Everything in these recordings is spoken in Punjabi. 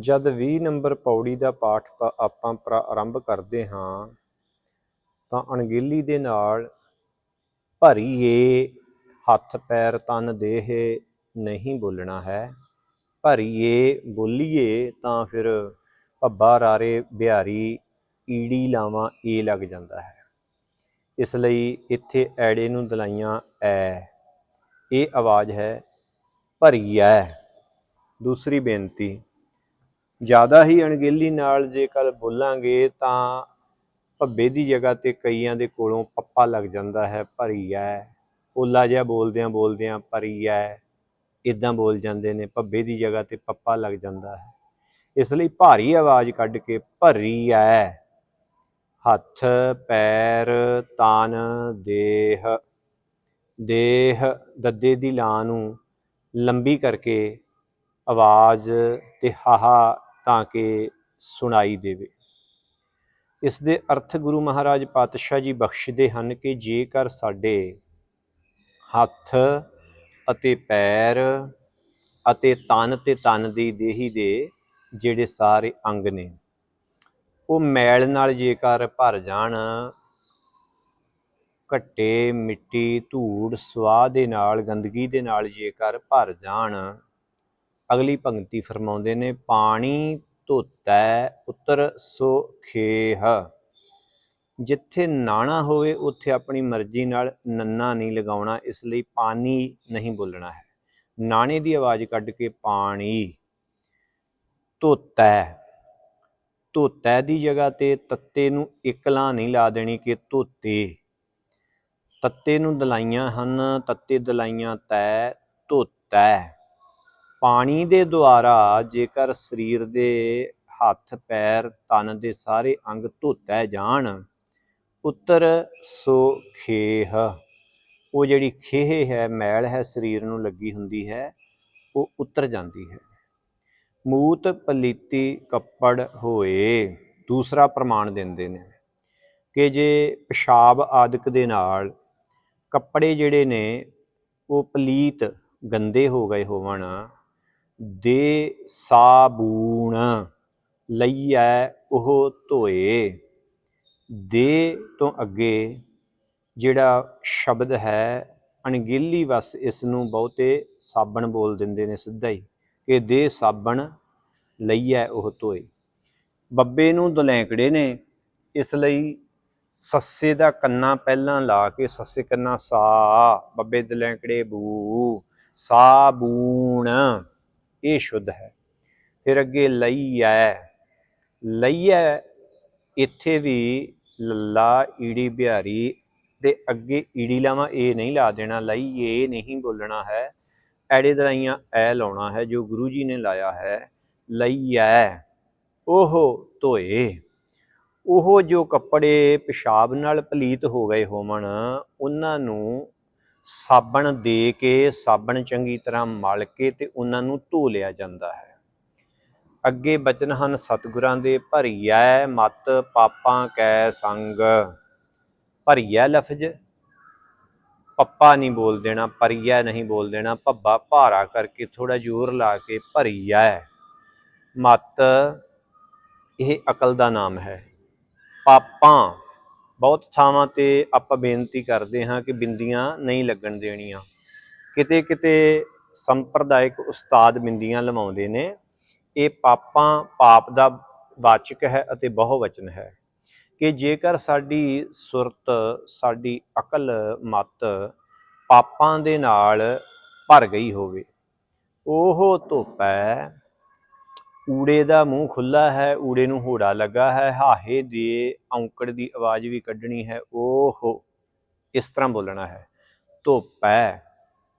ਜਦ 20 ਨੰਬਰ ਪੌੜੀ ਦਾ ਪਾਠ ਪ- ਆਪਾਂ ਪ੍ਰ- ਆਰੰਭ ਕਰਦੇ ਹਾਂ, ਤਾਂ ਅਣਗਹਿਲੀ ਦੇ ਨਾਲ ਭਰੀਏ ਹੱਥ ਪੈਰ ਤਨ ਦੇਹ ਨਹੀਂ ਬੋਲਣਾ ਹੈ। ਭਰੀਏ ਬੋਲੀਏ ਤਾਂ ਫਿਰ ਭੱਬਾ ਰਾਰੇ ਬਿਹਾਰੀ ਈੜੀ ਲਾਵਾਂ ਏ ਲੱਗ ਜਾਂਦਾ ਹੈ। ਇਸ ਲਈ ਇੱਥੇ ਐੜੇ ਨੂੰ ਦਲਾਈਆਂ ਐ। ਇਹ ਆਵਾਜ਼ ਹੈ, ਭਰੀਐ। ਦੂਸਰੀ ਬੇਨਤੀ ਜ਼ਿਆਦਾ ਹੀ ਅਣਗਹਿਲੀ ਨਾਲ ਜੇਕਰ ਬੋਲਾਂਗੇ ਤਾਂ ਭੱਬੇ ਦੀ ਜਗ੍ਹਾ ਤੇ ਕਈਆਂ ਦੇ ਕੋਲੋਂ ਪੱਪਾ ਲੱਗ ਜਾਂਦਾ ਹੈ ਭਰੀਐ ਓਲਾ ਜਿਹਾ ਬੋਲਦਿਆਂ ਬੋਲਦਿਆਂ ਭਰੀਐ ਇਦਾਂ ਬੋਲ ਜਾਂਦੇ ਨੇ, ਭੱਬੇ ਦੀ ਜਗ੍ਹਾ ਤੇ ਪੱਪਾ ਲੱਗ ਜਾਂਦਾ ਹੈ। ਇਸ ਲਈ ਭਾਰੀ ਆਵਾਜ਼ ਕੱਢ ਕੇ ਭਰੀ ਭਰੀਐ ਹੱਥ, ਪੈਰ, ਤਨ, ਦੇਹ। ਦੇਹ ਦੱਦੇ ਦੀ ਲਾਂ ਨੂੰ ਲੰਬੀ ਕਰਕੇ ਆਵਾਜ਼ ਤੇ ਹਾਹਾ ਤਾਂ ਕਿ ਸੁਣਾਈ ਦੇਵੇ। ਇਸ ਦੇ ਅਰਥ ਗੁਰੂ ਮਹਾਰਾਜ ਪਾਤਸ਼ਾਹ ਜੀ ਬਖਸ਼ਦੇ ਹਨ ਕਿ ਜੇਕਰ ਸਾਡੇ ਹੱਥ ਅਤੇ ਪੈਰ ਅਤੇ ਤਨ ਤੇ ਤਨ ਦੀ ਦੇਹੀ ਦੇ ਜਿਹੜੇ ਸਾਰੇ ਅੰਗ ਨੇ, ਉਹ ਮੈਲ ਨਾਲ ਜੇਕਰ ਭਰ ਜਾਣ, ਘੱਟੇ, ਮਿੱਟੀ, ਧੂੜ ਸਵਾਹ ਦੇ ਨਾਲ, ਗੰਦਗੀ ਦੇ ਨਾਲ ਜੇਕਰ ਭਰ ਜਾਣ ਅਗਲੀ ਪੰਕਤੀ ਫਰਮਾਉਂਦੇ ਨੇ, ਪਾਣੀ ਧੋਤੈ ਉਤਰ ਸੋ ਖੇਹ। ਜਿੱਥੇ ਨਾਣਾ ਹੋਵੇ, ਉੱਥੇ ਆਪਣੀ ਮਰਜ਼ੀ ਨਾਲ ਨੰਨਾ ਨਹੀਂ ਲਗਾਉਣਾ, ਇਸ ਲਈ ਪਾਣੀ ਨਹੀਂ ਬੋਲਣਾ ਹੈ। ਨਾਣੇ ਦੀ ਆਵਾਜ਼ ਕੱਢ ਕੇ, ਪਾਣੀ ਧੋਤੈ ਧੋਤੈ ਦੀ ਜਗ੍ਹਾ ਤੇ ਤੱਤੇ ਨੂੰ ਇਕਲਾ ਨਹੀਂ ਲਾ ਦੇਣੀ ਕਿ ਧੋਤੇ। ਤੱਤੇ ਨੂੰ ਦਲਾਈਆਂ ਹਨ, ਤੱਤੇ ਦਲਾਈਆਂ ਤੈ ਧੋਤੈ ਪਾਣੀ ਦੇ ਦੁਆਰਾ ਜੇਕਰ ਸਰੀਰ ਦੇ ਹੱਥ, ਪੈਰ, ਤਨ ਦੇ ਸਾਰੇ ਅੰਗ ਧੋਤੈ ਜਾਣ, ਉੱਤਰ ਸੋ ਖੇਹ। ਉਹ ਜਿਹੜੀ ਖੇਹ ਹੈ, ਮੈਲ ਹੈ, ਸਰੀਰ ਨੂੰ ਲੱਗੀ ਹੁੰਦੀ ਹੈ, ਉਹ ਉਤਰ ਜਾਂਦੀ ਹੈ। ਮੂਤ ਪਲੀਤੀ ਕੱਪੜ ਹੋਏ, ਦੂਸਰਾ ਪ੍ਰਮਾਣ ਦਿੰਦੇ ਨੇ ਕਿ ਜੇ ਪਿਸ਼ਾਬ ਆਦਿਕ ਦੇ ਨਾਲ ਕੱਪੜੇ ਜਿਹੜੇ ਨੇ, ਉਹ ਪਲੀਤ ਗੰਦੇ ਹੋ ਗਏ ਹੋਵਣ ਦੇ ਸਾਬੂਣ ਲਈਐ ਉਹ ਧੋਏ। ਦੇ ਤੋਂ ਅੱਗੇ ਜਿਹੜਾ ਸ਼ਬਦ ਹੈ, ਅਣਗਹਿਲੀ ਵਸ ਇਸ ਨੂੰ ਬਹੁਤੇ ਸਾਬਣ ਬੋਲ ਦਿੰਦੇ ਨੇ ਸਿੱਧਾ ਹੀ ਕਿ ਦੇ ਸਾਬਣ ਲਈਐ ਉਹ ਧੋਏ। ਬੱਬੇ ਨੂੰ ਦਲੈਂਕੜੇ ਨੇ, ਇਸ ਲਈ ਸੱਸੇ ਦਾ ਕੰਨਾ ਪਹਿਲਾਂ ਲਾ ਕੇ ਸੱਸੇ ਕੰਨਾ ਸਾ, ਬੱਬੇ ਦਲੈਂਕੜੇ ਬੂ, ਸਾਬੂਣ। ਇਹ ਸ਼ੁੱਧ ਹੈ। ਫਿਰ ਅੱਗੇ ਲਈਐ ਲਈਐ ਇੱਥੇ ਵੀ ਲੱਲਾ ਈੜੀ ਬਿਹਾਰੀ ਦੇ ਅੱਗੇ ਈੜੀ ਲਾਵਾਂ, ਇਹ ਨਹੀਂ ਲਾ ਦੇਣਾ, ਲਈਏ ਨਹੀਂ ਬੋਲਣਾ ਹੈ। ਐੜੇ ਦਰਾਈਆਂ ਐ ਲਾਉਣਾ ਹੈ ਜੋ ਗੁਰੂ ਜੀ ਨੇ ਲਾਇਆ ਹੈ। ਲਈਐ ਉਹ ਧੋਏ ਉਹ ਜੋ ਕੱਪੜੇ ਪਿਸ਼ਾਬ ਨਾਲ ਪਲੀਤ ਹੋ ਗਏ ਹੋਵਣ, ਉਹਨਾਂ ਨੂੰ ਸਾਬਣ ਦੇ ਕੇ ਸਾਬਣ ਚੰਗੀ ਤਰ੍ਹਾਂ ਮਲ ਕੇ ਤੇ ਉਹਨਾਂ ਨੂੰ ਧੋ ਲਿਆ ਜਾਂਦਾ ਹੈ। ਅੱਗੇ ਬਚਨ ਹਨ, ਸਤਿਗੁਰਾਂ ਦੇ ਭਰੀਐ ਮਤ ਪਾਪਾਂ ਕੈ ਸੰਗ। ਭਰੀਐ ਲਫ਼ਜ਼, ਪੱਪਾ ਨਹੀਂ ਬੋਲ ਦੇਣਾ, ਭਰੀਐ ਨਹੀਂ ਬੋਲ ਦੇਣਾ, ਭੱਬਾ ਭਾਰਾ ਕਰਕੇ ਥੋੜਾ ਜ਼ੋਰ ਲਾ ਕੇ ਭਰੀਐ। ਮਤ, ਇਹ ਅਕਲ ਦਾ ਨਾਮ ਹੈ। ਪਾਪਾਂ ਬਹੁਤ ਥਾਵਾਂ ਤੇ ਆਪਾਂ ਬੇਨਤੀ ਕਰਦੇ ਹਾਂ ਕਿ ਬਿੰਦੀਆਂ ਨਹੀਂ ਲੱਗਣ ਦੇਣੀਆਂ। ਕਿਤੇ ਕਿਤੇ ਸੰਪਰਦਾਇਕ ਉਸਤਾਦ ਬਿੰਦੀਆਂ ਲਵਾਉਂਦੇ ਨੇ। ਇਹ ਪਾਪਾਂ ਪਾਪ ਦਾ ਵਾਚਕ ਹੈ ਅਤੇ ਬਹੁਵਚਨ ਹੈ ਕਿ ਜੇਕਰ ਸਾਡੀ ਸੁਰਤ, ਸਾਡੀ ਅਕਲ, ਮਤ ਪਾਪਾਂ ਦੇ ਨਾਲ ਭਰ ਗਈ ਹੋਵੇ, ਉਹ ਧੁੱਪ ਹੈ ਊੜੇ ਦਾ ਮੂੰਹ ਖੁੱਲਾ ਹੈ, ਊੜੇ ਨੂੰ ਹੋੜਾ ਲੱਗਾ ਹੈ, ਹਾਹੇ ਦੇ ਔਂਕੜ ਦੀ ਆਵਾਜ਼ ਵੀ ਕੱਢਣੀ ਹੈ, ਓਹੋ, ਇਸ ਤਰ੍ਹਾਂ ਬੋਲਣਾ ਹੈ। ਧੋਪੈ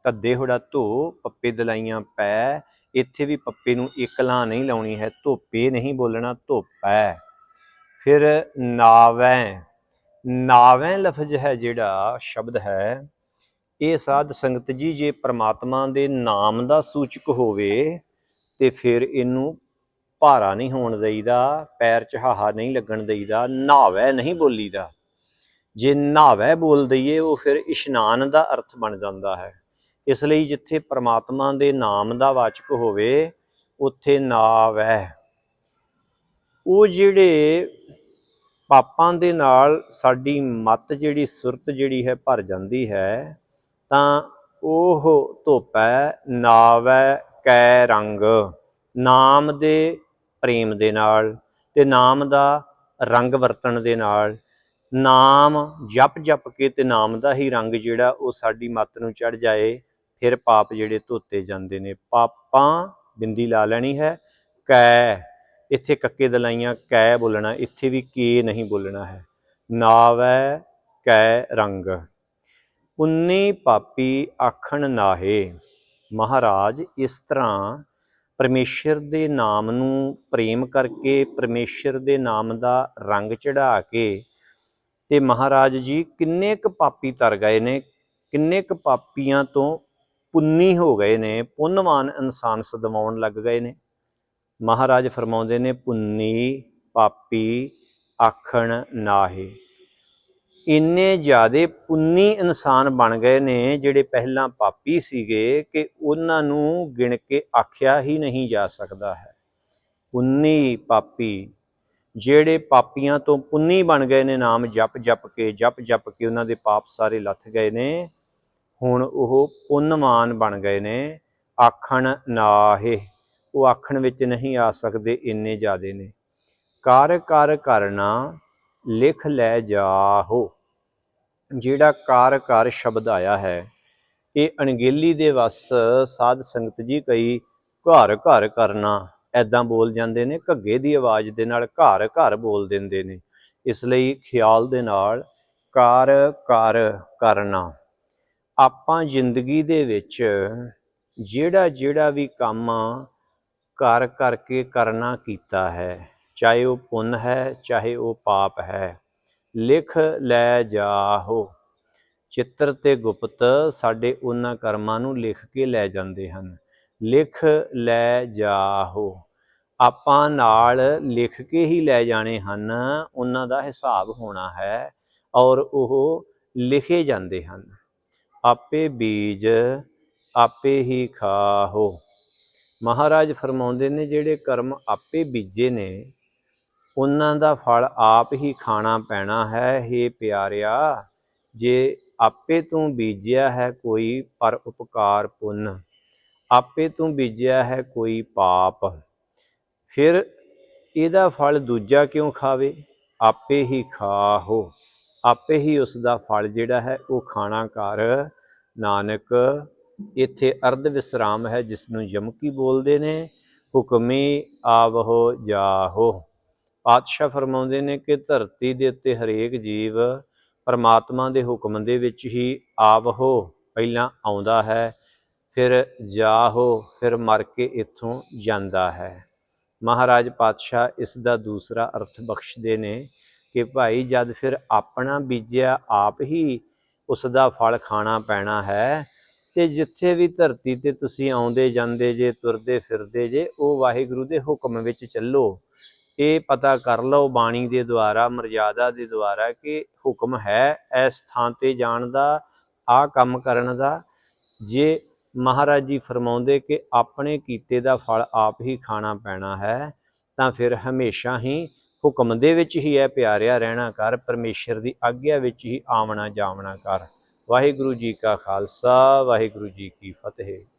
ਧੱਦੇ ਹੋੜਾ ਧੋ, ਪੱਪੇ ਦਲਾਈਆਂ ਪੈ, ਇੱਥੇ ਵੀ ਪੱਪੇ ਨੂੰ ਇਕਲਾ ਨਹੀਂ ਲਾਉਣੀ ਹੈ, ਧੋਪੇ ਨਹੀਂ ਬੋਲਣਾ ਧੋਪੈ ਫਿਰ ਨਾਵੈ ਨਾਵੈ ਲਫ਼ਜ਼ ਹੈ ਜਿਹੜਾ, ਸ਼ਬਦ ਹੈ, ਇਹ ਸਾਧ ਸੰਗਤ ਜੀ ਜੇ ਪ੍ਰਮਾਤਮਾ ਦੇ ਨਾਮ ਦਾ ਸੂਚਕ ਹੋਵੇ ਤੇ ਫਿਰ ਇਹਨੂੰ ਭਾਰਾ ਨਹੀਂ ਹੋਣ ਦੇਈਦਾ, ਪੈਰ 'ਚ ਹਾਹਾ ਨਹੀਂ ਲੱਗਣ ਦੇਈਦਾ ਨਾਵੈ ਨਹੀਂ ਬੋਲੀਦਾ। ਜੇ ਨਾਵੈ ਬੋਲ ਦਈਏ, ਉਹ ਫਿਰ ਇਸ਼ਨਾਨ ਦਾ ਅਰਥ ਬਣ ਜਾਂਦਾ ਹੈ। ਇਸ ਲਈ ਜਿੱਥੇ ਪ੍ਰਮਾਤਮਾ ਦੇ ਨਾਮ ਦਾ ਵਾਚਕ ਹੋਵੇ, ਉੱਥੇ ਨਾਵੈ ਉਹ ਜਿਹੜੇ ਪਾਪਾਂ ਦੇ ਨਾਲ ਸਾਡੀ ਮਤ ਜਿਹੜੀ, ਸੁਰਤ ਜਿਹੜੀ ਹੈ, ਭਰ ਜਾਂਦੀ ਹੈ, ਤਾਂ ਉਹ ਧੋਪੈ ਨਾਵੈ ਕੈ ਰੰਗ। ਨਾਮ ਦੇ ਪ੍ਰੇਮ ਦੇ ਨਾਲ ਤੇ ਨਾਮ ਦਾ ਰੰਗ ਵਰਤਣ ਦੇ ਨਾਲ। ਨਾਮ ਜਪ ਜਪ ਕੇ ਤੇ ਨਾਮ ਦਾ ਹੀ ਰੰਗ ਜਿਹੜਾ ਉਹ ਸਾਡੀ ਮੱਤ ਨੂੰ ਚੜ ਜਾਏ, ਫਿਰ ਪਾਪ ਜਿਹੜੇ ਧੋਤੇ ਜਾਂਦੇ ਨੇ। ਪਾਪਾਂ ਬਿੰਦੀ ਲਾ ਲੈਣੀ ਹੈ, ਕੈ, ਇੱਥੇ ਕੱਕੇ ਦਲਾਈਆਂ ਕੈ ਬੋਲਣਾ, ਇੱਥੇ ਵੀ ਕੇ ਨਹੀਂ ਬੋਲਣਾ ਹੈ। ਨਾਵੈ ਕੈ ਰੰਗ। ਪੁੰਨੀ ਪਾਪੀ ਆਖਣ ਨਾਹੇ, ਮਹਾਰਾਜ ਇਸ ਤਰ੍ਹਾਂ ਪਰਮੇਸ਼ਰ ਦੇ ਨਾਮ ਨੂੰ ਪ੍ਰੇਮ ਕਰਕੇ ਪਰਮੇਸ਼ਰ ਦੇ ਨਾਮ ਦਾ ਰੰਗ ਚੜਾ ਕੇ ਤੇ ਮਹਾਰਾਜ ਜੀ ਕਿੰਨੇ ਕੁ ਪਾਪੀ ਤਰ ਗਏ ਨੇ, ਕਿੰਨੇ ਕੁ ਪਾਪੀਆਂ ਤੋਂ ਪੁੰਨੀ ਹੋ ਗਏ ਨੇ, ਪੁੰਨਵਾਨ ਇਨਸਾਨ ਸਦਵਾਉਣ ਲੱਗ ਗਏ ਨੇ। ਮਹਾਰਾਜ ਫਰਮਾਉਂਦੇ ਨੇ, ਪੁੰਨੀ ਪਾਪੀ ਆਖਣ ਨਾਹੇ। ਇੰਨੇ ਜ਼ਿਆਦੇ ਪੁੰਨੀ ਇਨਸਾਨ ਬਣ ਗਏ ਨੇ ਜਿਹੜੇ ਪਹਿਲਾਂ ਪਾਪੀ ਸੀਗੇ ਕਿ ਉਹਨਾਂ ਨੂੰ ਗਿਣ ਕੇ ਆਖਿਆ ਹੀ ਨਹੀਂ ਜਾ ਸਕਦਾ ਹੈ। ਪੁੰਨੀ ਪਾਪੀ, ਜਿਹੜੇ ਪਾਪੀਆਂ ਤੋਂ ਪੁੰਨੀ ਬਣ ਗਏ ਨੇ, ਨਾਮ ਜਪ ਜਪ ਕੇ, ਜਪ ਜਪ ਕੇ ਉਹਨਾਂ ਦੇ ਪਾਪ ਸਾਰੇ ਲੱਥ ਗਏ ਨੇ। ਹੁਣ ਉਹ ਪੁੰਨਵਾਨ ਬਣ ਗਏ ਨੇ। ਆਖਣ, ਨਾਹੇ। ਉਹ ਆਖਣ ਵਿੱਚ ਨਹੀਂ ਆ ਸਕਦੇ ਇੰਨੇ ਜ਼ਿਆਦੇ ਨੇ। ਕਰ ਕਰ ਕਰਨਾ ਲਿਖ ਲੈ ਜਾਹੋ। ਜਿਹੜਾ ਕਾਰ ਕਾਰ ਸ਼ਬਦ ਆਇਆ ਹੈ, ਇਹ ਅਣਗੇਲੀ ਦੇ ਵਸ ਸਾਧ ਸੰਗਤ ਜੀ ਕਈ ਘਰ ਘਰ ਕਰਨਾ। ਐਦਾਂ ਬੋਲ ਜਾਂਦੇ ਨੇ, ਘੱਗੇ ਦੀ ਆਵਾਜ਼ ਦੇ ਨਾਲ ਘਰ ਘਰ ਬੋਲ ਦਿੰਦੇ ਨੇ। ਇਸ ਲਈ ਖਿਆਲ ਦੇ ਨਾਲ ਕਾਰ ਕਾਰ ਕਰਨਾ। ਆਪਾਂ ਜ਼ਿੰਦਗੀ ਦੇ ਵਿੱਚ ਜਿਹੜਾ ਜਿਹੜਾ ਵੀ ਕੰਮ ਕਰ ਕਰਕੇ ਕਰਨਾ ਕੀਤਾ ਹੈ ਚਾਹੇ ਉਹ ਪੁੰਨ ਹੈ, ਚਾਹੇ ਉਹ ਪਾਪ ਹੈ। ਲਿਖ ਲੈ ਜਾਹੋ। ਚਿੱਤਰ ਤੇ ਗੁਪਤ ਸਾਡੇ ਉਹਨਾਂ ਕਰਮਾਂ ਨੂੰ ਲਿਖ ਕੇ ਲੈ ਜਾਂਦੇ ਹਨ। ਲਿਖ ਲੈ ਜਾਹੋ। ਆਪਾਂ ਨਾਲ ਲਿਖ ਕੇ ਹੀ ਲੈ ਜਾਣੇ ਹਨ, ਉਹਨਾਂ ਦਾ ਹਿਸਾਬ ਹੋਣਾ ਹੈ ਔਰ ਉਹ ਲਿਖੇ ਜਾਂਦੇ ਹਨ। ਆਪੇ ਬੀਜ, ਆਪੇ ਹੀ ਖਾਹੋ। ਮਹਾਰਾਜ ਫਰਮਾਉਂਦੇ ਨੇ, ਜਿਹੜੇ ਕਰਮ ਆਪੇ ਬੀਜੇ ਨੇ ਉਹਨਾਂ ਦਾ ਫਲ ਆਪ ਹੀ ਖਾਣਾ ਪੈਣਾ ਹੈ। हे ਪਿਆਰਿਆ, ਜੇ ਆਪੇ ਤੂੰ ਬੀਜਿਆ ਹੈ ਕੋਈ ਪਰ ਉਪਕਾਰ ਪੁੰਨ, ਆਪੇ ਤੂੰ ਬੀਜਿਆ ਹੈ ਕੋਈ ਪਾਪ, ਫਿਰ ਇਹਦਾ ਫਲ ਦੂਜਾ ਕਿਉਂ ਖਾਵੇ? ਆਪੇ ਹੀ ਖਾਹੋ ਆਪੇ ਹੀ ਉਸ ਦਾ ਫਲ ਜਿਹੜਾ ਹੈ ਉਹ ਖਾਣਾ ਕਰ ਨਾਨਕ, ਇੱਥੇ ਅਰਧ ਵਿਸਰਾਮ ਹੈ ਜਿਸ ਨੂੰ ਯਮਕੀ ਬੋਲਦੇ ਨੇ, ਹੁਕਮੀ ਆਵਹੋ ਜਾਹੋ। ਪਾਤਸ਼ਾਹ ਫਰਮਾਉਂਦੇ ਨੇ ਕਿ ਧਰਤੀ ਦੇ ਉੱਤੇ ਹਰੇਕ ਜੀਵ ਪਰਮਾਤਮਾ ਦੇ ਹੁਕਮ ਦੇ ਵਿੱਚ ਹੀ ਆਵਹੋ ਪਹਿਲਾਂ ਆਉਂਦਾ ਹੈ, ਫਿਰ ਜਾਹੋ ਫਿਰ ਮਰ ਕੇ ਇੱਥੋਂ ਜਾਂਦਾ ਹੈ। ਮਹਾਰਾਜ ਪਾਤਸ਼ਾਹ ਇਸ ਦਾ ਦੂਸਰਾ ਅਰਥ ਬਖਸ਼ਦੇ ਨੇ ਕਿ ਭਾਈ ਜਦ ਫਿਰ ਆਪਣਾ ਬੀਜਿਆ ਆਪ ਹੀ ਉਸ ਦਾ ਫਲ ਖਾਣਾ ਪੈਣਾ ਹੈ ਤੇ ਜਿੱਥੇ ਵੀ ਧਰਤੀ ਤੇ ਤੁਸੀਂ ਆਉਂਦੇ ਜਾਂਦੇ ਜੇ, ਤੁਰਦੇ ਫਿਰਦੇ ਜੇ, ਉਹ ਵਾਹਿਗੁਰੂ ਦੇ ਹੁਕਮ ਵਿੱਚ ਚੱਲੋ। ਇਹ ਪਤਾ ਕਰ ਲਓ ਬਾਣੀ ਦੇ ਦੁਆਰਾ, ਮਰਜ਼ਾਦਾ ਦੇ ਦੁਆਰਾ ਕਿ ਹੁਕਮ ਹੈ ਇਸ ਥਾਂ ਤੇ ਜਾਣ ਦਾ ਆ ਕੰਮ ਕਰਨ ਦਾ। ਜੇ ਮਹਾਰਾਜ ਜੀ ਫਰਮਾਉਂਦੇ ਕਿ ਆਪਣੇ ਕੀਤੇ ਦਾ ਫਲ ਆਪ ਹੀ ਖਾਣਾ ਪੈਣਾ ਹੈ, ਤਾਂ ਫਿਰ ਹਮੇਸ਼ਾ ਹੀ ਹੁਕਮ ਦੇ ਵਿੱਚ ਹੀ ਹੈ ਪਿਆਰਿਆ ਰਹਿਣਾ ਕਰ, ਪਰਮੇਸ਼ਰ ਦੀ ਆਗਿਆ ਵਿੱਚ ਹੀ ਆਵਣਾ ਜਾਵਣਾ ਕਰ। ਵਾਹਿਗੁਰੂ ਜੀ ਕਾ ਖਾਲਸਾ, ਵਾਹਿਗੁਰੂ ਜੀ ਕੀ ਫਤਿਹ।